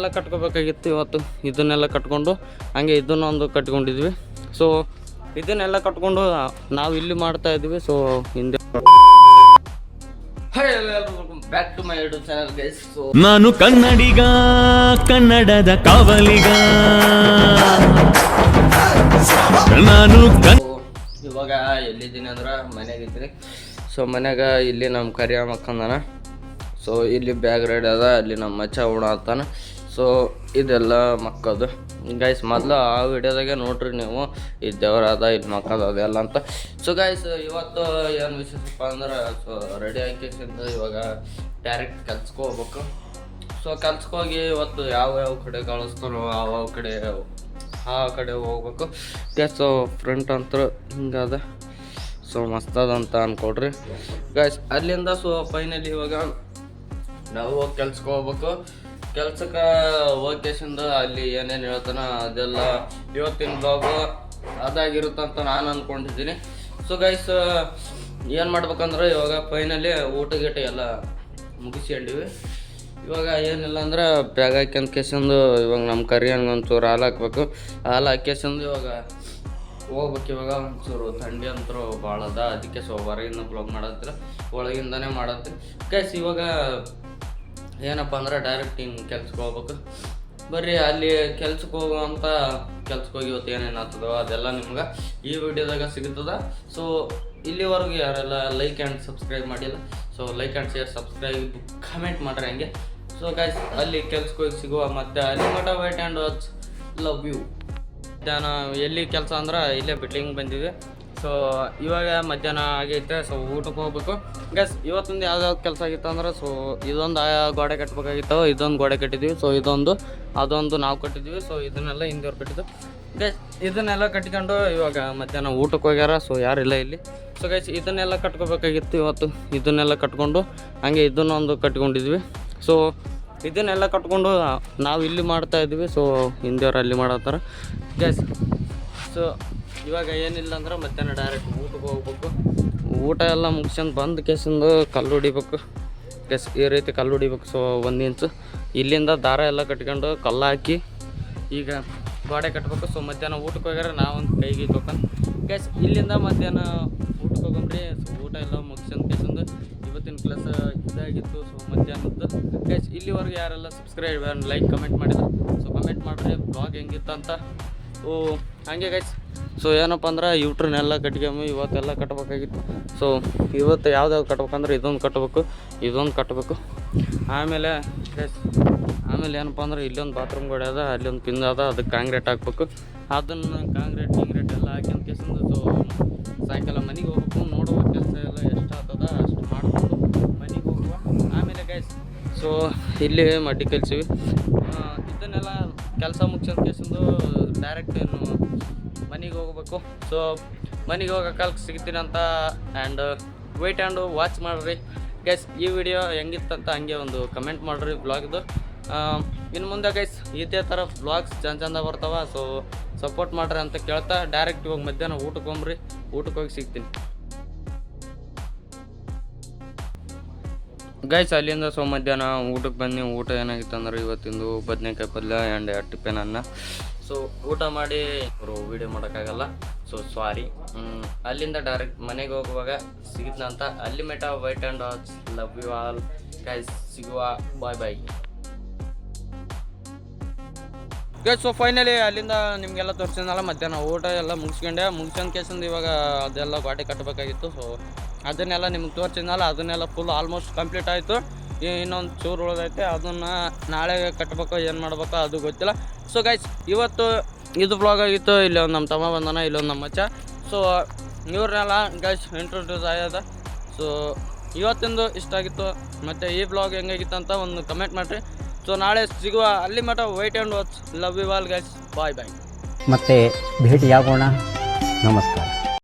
ಎಲ್ಲ ಕಟ್ಕೋಬೇಕಾಗಿತ್ತು ಇವತ್ತು. ಇದನ್ನೆಲ್ಲ ಕಟ್ಕೊಂಡು ಹಂಗೆ ಇದನ್ನೊಂದು ಕಟ್ಕೊಂಡಿದ್ವಿ. ಸೊ ಇದನ್ನೆಲ್ಲ ಕಟ್ಕೊಂಡು ನಾವು ಇಲ್ಲಿ ಮಾಡ್ತಾ ಇದ್ವಿ ಸೊ ಹಿಂದೆ back to my YouTube channel guys so ನಾನು ಕನ್ನಡಿಗ ಕನ್ನಡದ ಕಾವಲಿಗ. ನಾನು ಇವಾಗ ಎಲ್ಲಿದ್ದೀನಿ ಅಂದ್ರೆ ಮನೆಗೆ ಇದ್ರಿ ಸೊ ಮನ್ಯಾಗ ಇಲ್ಲಿ ನಮ್ಮ ಕರಿಯ ಮಕ್ಕಂದನ ಸೊ ಇಲ್ಲಿ ಬ್ಯಾಗ್ ರೆಡಿ ಅದ ಅಲ್ಲಿ ನಮ್ಮ ಮಚ್ಚ ಉಣಾತಾನ ಸೊ ಇದೆಲ್ಲ ಮಕ್ಕದು ಗೈಸ್ ಮೊದಲು ಆ ವಿಡಿಯೋದಾಗೆ ನೋಡ್ರಿ ನೀವು. ಇದು ದೇವರಾದ, ಇದು ಮಕ್ಕದ ಅದೆಲ್ಲ ಅಂತ. ಸೊ ಗೈಸ್ ಇವತ್ತು ಏನು ವಿಶೇಷಪ್ಪ ಅಂದ್ರೆ ಸೊ ರೆಡಿ ಹಾಕಿಸಿಂದ ಇವಾಗ ಡೈರೆಕ್ಟ್ ಕೆಲ್ಸಕ್ಕೆ ಹೋಗ್ಬೇಕು. ಸೊ ಕೆಲ್ಸಕ್ಕೆ ಹೋಗಿ ಇವತ್ತು ಯಾವ ಯಾವ ಕಡೆ ಕಳಿಸ್ತಾರೋ, ಯಾವ ಯಾವ ಕಡೆ, ಆ ಕಡೆ ಹೋಗ್ಬೇಕು. ಸೊ ಫ್ರಂಟ್ ಅಂತ ಹಿಂಗದ ಸೊ ಮಸ್ತದ ಅಂತ ಅನ್ಕೊಡ್ರಿ ಗೈಸ್ ಅಲ್ಲಿಂದ ಸೊ ಫೈನಲಿ ಇವಾಗ ನಾವು ಹೋಗಿ ಹೋಗ್ಬೇಕು. ಕೆಲ್ಸಕ್ಕೆ ವೋಕೇಶನ್ ಅಲ್ಲಿ ಏನೇನು ಹೇಳ್ತಾನ ಅದೆಲ್ಲ ಇವತ್ತಿನ ಬ್ಲಾಗು ಅದಾಗಿರುತ್ತಂತ ನಾನು ಅನ್ಕೊಂಡಿದ್ದೀನಿ. ಸೊ ಗೈಸ್ ಏನು ಮಾಡ್ಬೇಕಂದ್ರೆ ಇವಾಗ ಫೈನಲಿ ಊಟ ಗೀಟ ಎಲ್ಲ ಮುಗಿಸ್ಕೊಂಡಿವಿ ಇವಾಗ ಏನಿಲ್ಲ ಅಂದ್ರೆ ಬ್ಯಾಗ್ ಹಾಕ್ಯಂತ ಕೇಸಂದು ಇವಾಗ ನಮ್ಮ ಕರಿಯನ್ಗೆ ಒಂಚೂರು ಹಾಲು ಹಾಕ್ಬೇಕು. ಹಾಲು ಹಾಕ್ಯಸಂದು ಇವಾಗ ಹೋಗ್ಬೇಕು. ಇವಾಗ ಒಂಚೂರು ಥಂಡಿ ಅಂತೂ ಭಾಳ ಅದ ಅದಕ್ಕೆ ಸೊ ಹೊರಗಿಂದ ಬ್ಲಾಗ್ ಮಾಡತ್ತಿಲ್ಲ ಒಳಗಿಂದನೇ ಮಾಡತ್ತೆ ಗೈಸ್ ಇವಾಗ ಏನಪ್ಪ ಅಂದ್ರೆ ಡೈರೆಕ್ಟ್ ಹಿಂಗೆ ಕೆಲ್ಸಕ್ಕೆ ಹೋಗ್ಬೇಕು. ಬರ್ರಿ, ಅಲ್ಲಿ ಕೆಲ್ಸಕ್ಕೆ ಹೋಗುವಂಥ ಕೆಲ್ಸಕ್ಕೆ ಹೋಗಿ ಇವತ್ತು ಏನೇನು ಆಗ್ತದೋ ಅದೆಲ್ಲ ನಿಮ್ಗೆ ಈ ವಿಡಿಯೋದಾಗ ಸಿಗ್ತದ. ಸೊ ಇಲ್ಲಿವರೆಗೂ ಯಾರೆಲ್ಲ ಲೈಕ್ ಆ್ಯಂಡ್ ಸಬ್ಸ್ಕ್ರೈಬ್ ಮಾಡಿಲ್ಲ so like and share subscribe comment ಮಾಡ್ರಿ ಹಂಗೆ. ಸೊ ಗೈಸ್ ಅಲ್ಲಿ ಕೆಲ್ಸಕ್ಕೆ ಹೋಗಿ ಸಿಗುವ ಮತ್ತು ಅಲ್ಲಿ ಮಟ wait and watch love you ನಾನು ಎಲ್ಲಿ ಕೆಲಸ ಅಂದ್ರೆ ಇಲ್ಲೇ ಬಿಲ್ಡಿಂಗ್ ಬಂದಿದೆ ಸೊ ಇವಾಗ ಮಧ್ಯಾಹ್ನ ಆಗೈತೆ ಸೊ ಊಟಕ್ಕೆ ಹೋಗ್ಬೇಕು. ಗಸ್ ಇವತ್ತೊಂದು ಯಾವ್ದಾವ್ದು ಕೆಲಸ ಆಗಿತ್ತು ಅಂದ್ರೆ ಸೊ ಇದೊಂದು ಗೋಡೆ ಕಟ್ಬೇಕಾಗಿತ್ತು. ಇದೊಂದು ಗೋಡೆ ಕಟ್ಟಿದ್ವಿ ಸೊ ಇದೊಂದು, ಅದೊಂದು ನಾವು ಕಟ್ಟಿದ್ವಿ ಸೊ ಇದನ್ನೆಲ್ಲ ಹಿಂದಿಯವ್ರು ಕಟ್ಟಿದ್ದು ಗೈಸ್ ಇದನ್ನೆಲ್ಲ ಕಟ್ಕೊಂಡು ಇವಾಗ ಮಧ್ಯಾಹ್ನ ಊಟಕ್ಕೆ ಹೋಗ್ಯಾರ. ಸೊ ಯಾರಿಲ್ಲ ಇಲ್ಲಿ ಸೊ ಗೈಸ್ ಇದನ್ನೆಲ್ಲ ಕಟ್ಕೋಬೇಕಾಗಿತ್ತು ಇವತ್ತು. ಇದನ್ನೆಲ್ಲ ಕಟ್ಕೊಂಡು, ಹಂಗೆ ಇದನ್ನೊಂದು ಕಟ್ಕೊಂಡಿದ್ವಿ. ಸೊ ಇದನ್ನೆಲ್ಲ ಕಟ್ಕೊಂಡು ನಾವು ಇಲ್ಲಿ ಮಾಡ್ತಾ ಇದ್ವಿ ಸೊ ಹಿಂದೆಯವ್ರು ಅಲ್ಲಿ ಮಾಡತ್ತಾರ. ಗೈಸ್ ಸೊ ಇವಾಗ ಏನಿಲ್ಲ ಅಂದ್ರೆ ಮಧ್ಯಾಹ್ನ ಡೈರೆಕ್ಟ್ ಊಟಕ್ಕೆ ಹೋಗ್ಬೇಕು. ಊಟ ಎಲ್ಲ ಮುಗಿಸ್ಕೊಂಡು ಬಂದು ಕೇಸಿಂದು ಕಲ್ಲು ಹೊಡಿಬೇಕು. ಕೆಸ್ ಈ ರೀತಿ ಕಲ್ಲು ಹೊಡಿಬೇಕು. ಸೊ ಒಂದು ಇಂಚು ಇಲ್ಲಿಂದ ದಾರ ಎಲ್ಲ ಕಟ್ಕೊಂಡು ಕಲ್ಲು ಹಾಕಿ ಈಗ ಗೋಡೆ ಕಟ್ಬೇಕು. ಸೊ ಮಧ್ಯಾಹ್ನ ಊಟಕ್ಕೆ ಹೋಗ್ಯಾರ ನಾವೊಂದು ಕೈಗೆ ತೊಗೊಂಡು ಕೆಸ್ ಇಲ್ಲಿಂದ ಮಧ್ಯಾಹ್ನ ಊಟಕ್ಕೆ ಹೋಗಂಬ್ರಿ. ಊಟ ಎಲ್ಲ ಮುಗಿಸ್ಕೊಂಡು ಕೇಸಂದು ಇವತ್ತಿನ ಕ್ಲಾಸ್ ಇದಾಗಿತ್ತು. ಸೊ ಮಧ್ಯಾಹ್ನದ್ದು. ಕೆಸ್ ಇಲ್ಲಿವರೆಗೆ ಯಾರೆಲ್ಲ ಸಬ್ಸ್ಕ್ರೈಬ್ ಲೈಕ್ ಕಮೆಂಟ್ ಮಾಡಿದ್ರು. ಸೊ ಕಮೆಂಟ್ ಮಾಡಿರಿ. ಬ್ಲಾಗ್ ಹೆಂಗಿತ್ತು ಅಂತ ಓ ಹಂಗೆ ಗೈಸ್ ಸೊ ಏನಪ್ಪ ಅಂದ್ರೆ ಯೂಟ್ರನ್ನೆಲ್ಲ ಕಟ್ಕೊಂಬ ಇವತ್ತೆಲ್ಲ ಕಟ್ಬೇಕಾಗಿತ್ತು. ಸೊ ಇವತ್ತು ಯಾವ್ದಾವ್ದು ಕಟ್ಬೇಕಂದ್ರೆ ಇದೊಂದು ಕಟ್ಟಬೇಕು ಇದೊಂದು ಕಟ್ಟಬೇಕು ಆಮೇಲೆ ಗೈಸ್ ಆಮೇಲೆ ಏನಪ್ಪ ಅಂದ್ರೆ ಇಲ್ಲೊಂದು ಬಾತ್ರೂಮ್ ಗೋಡೆ ಅದ, ಅಲ್ಲೊಂದು ಪಿನ್ ಅದ ಅದಕ್ಕೆ ಕಾಂಕ್ರೀಟ್ ಹಾಕ್ಬೇಕು. ಅದನ್ನು ಕಾಂಕ್ರೀಟ್ ಕಾಂಕ್ರೀಟ್ ಎಲ್ಲ ಹಾಕ್ಯಂತ ಕೇಸಂದು ಸೊ ಸಾಯಂಕಾಲ ಮನೆಗೆ ಹೋಗ್ಬೇಕು, ನೋಡುವ ಕೆಲಸ ಎಲ್ಲ ಎಷ್ಟು ಆಗ್ತದ, ಅಷ್ಟು ಮಾಡ್ಕೊಂಡು ಮನೆಗೆ ಹೋಗುವ. ಆಮೇಲೆ ಗೈಸ್ ಸೊ ಇಲ್ಲಿ ಮಡ್ಡಿ ಕಲ್ಸಿವಿ. ಕೆಲಸ ಮುಗಿಸೋದು ಕೇಸಿಂದು ಡೈರೆಕ್ಟ್ ಏನು ಮನೆಗೆ ಹೋಗ್ಬೇಕು. ಸೊ ಮನೆಗೆ ಹೋಗೋ ಕಾಲಕ್ಕೆ ಸಿಗ್ತೀನಿ ಅಂತ ಆ್ಯಂಡ್ ವೆಯ್ಟ್ ಆ್ಯಂಡ್ ವಾಚ್ ಮಾಡಿರಿ. ಗೈಸ್ ಈ ವಿಡಿಯೋ ಹೆಂಗಿತ್ತಂತ ಹಂಗೆ ಒಂದು ಕಮೆಂಟ್ ಮಾಡಿರಿ ಬ್ಲಾಗ್ದು ಇನ್ನು ಮುಂದೆ ಗೈಸ್ ಇದೇ ಥರ ಬ್ಲಾಗ್ಸ್ ಚಂದ ಚಂದ ಬರ್ತಾವ. ಸೊ ಸಪೋರ್ಟ್ ಮಾಡ್ರಿ ಅಂತ ಕೇಳ್ತಾ ಡೈರೆಕ್ಟ್ ಇವಾಗ ಮಧ್ಯಾಹ್ನ ಊಟಕ್ಕೆ ಹೋಗ್ರಿ ಊಟಕ್ಕೆ ಹೋಗಿ ಸಿಗ್ತೀನಿ. ಗೈಸ್ ಅಲ್ಲಿಂದ ಸೊ ಮಧ್ಯಾಹ್ನ ಊಟಕ್ಕೆ ಬನ್ನಿ. ಊಟ ಏನಾಗಿತ್ತು ಅಂದ್ರೆ ಇವತ್ತಿಂದು ಬದನೆಕಾಯಿ ಪಲ್ಯ ಆ್ಯಂಡ್ ಅನ್ನ. ಸೊ ಊಟ ಮಾಡಿ ಅವರು ವೀಡಿಯೋ ಮಾಡೋಕ್ಕಾಗಲ್ಲ. ಸೊ ಸಾರಿ ಅಲ್ಲಿಂದ ಡೈರೆಕ್ಟ್ ಮನೆಗೆ ಹೋಗುವಾಗ ಸಿಗಿದ್ನಂತ ಅಲ್ಲಿ ಮೆಟ wait and watch love you all guys ಸಿಗುವ. Bye bye guys so finally ಅಲ್ಲಿಂದ ನಿಮಗೆಲ್ಲ ತೋರಿಸಿದ್ನಲ್ಲ, ಮಧ್ಯಾಹ್ನ ಊಟ ಎಲ್ಲ ಮುಗಿಸ್ಕೊಂಡೆ. ಮುಗಿಸ್ಕೊಂಡ್ ಕೇಸಿಂದ ಇವಾಗ ಅದೆಲ್ಲ ಬಾಟಿ ಕಟ್ಟಬೇಕಾಗಿತ್ತು. ಸೊ ಅದನ್ನೆಲ್ಲ ನಿಮ್ಗೆ ತೋರಿಸಿದ್ನಲ್ಲ, ಅದನ್ನೆಲ್ಲ ಫುಲ್ ಆಲ್ಮೋಸ್ಟ್ ಕಂಪ್ಲೀಟ್ ಆಯಿತು. ಇನ್ನೊಂದು ಚೂರು ಉಳಿದೈತೆ, ಅದನ್ನು ನಾಳೆ ಕಟ್ಟಬೇಕು ಏನು ಮಾಡ್ಬೇಕೋ ಅದು ಗೊತ್ತಿಲ್ಲ. ಸೊ ಗೈಸ್ ಇವತ್ತು ಇದು ಬ್ಲಾಗ್ ಆಗಿತ್ತು, ಇಲ್ಲಿ ಒಂದು ನಮ್ಮ ತಮ್ಮ ಬಂದನ ಇಲ್ಲೊಂದು ನಮ್ಮ ಮಚ್ಚ ಸೊ ಇವ್ರನ್ನೆಲ್ಲ ಗೈಸ್ ಇಂಟ್ರೊಡ್ಯೂಸ್ ಆಗ್ಯದ. ಸೊ ಇವತ್ತಿಂದು ಇಷ್ಟ ಆಗಿತ್ತು. ಮತ್ತು ಈ ಬ್ಲಾಗ್ ಹೆಂಗಾಗಿತ್ತು ಅಂತ ಒಂದು ಕಮೆಂಟ್ ಮಾಡಿರಿ. ಸೊ ನಾಳೆ ಸಿಗುವ, ಅಲ್ಲಿ ಮಟ wait and watch love you all guys bye bye ಮತ್ತೆ ಭೇಟಿಯಾಗೋಣ. ನಮಸ್ಕಾರ.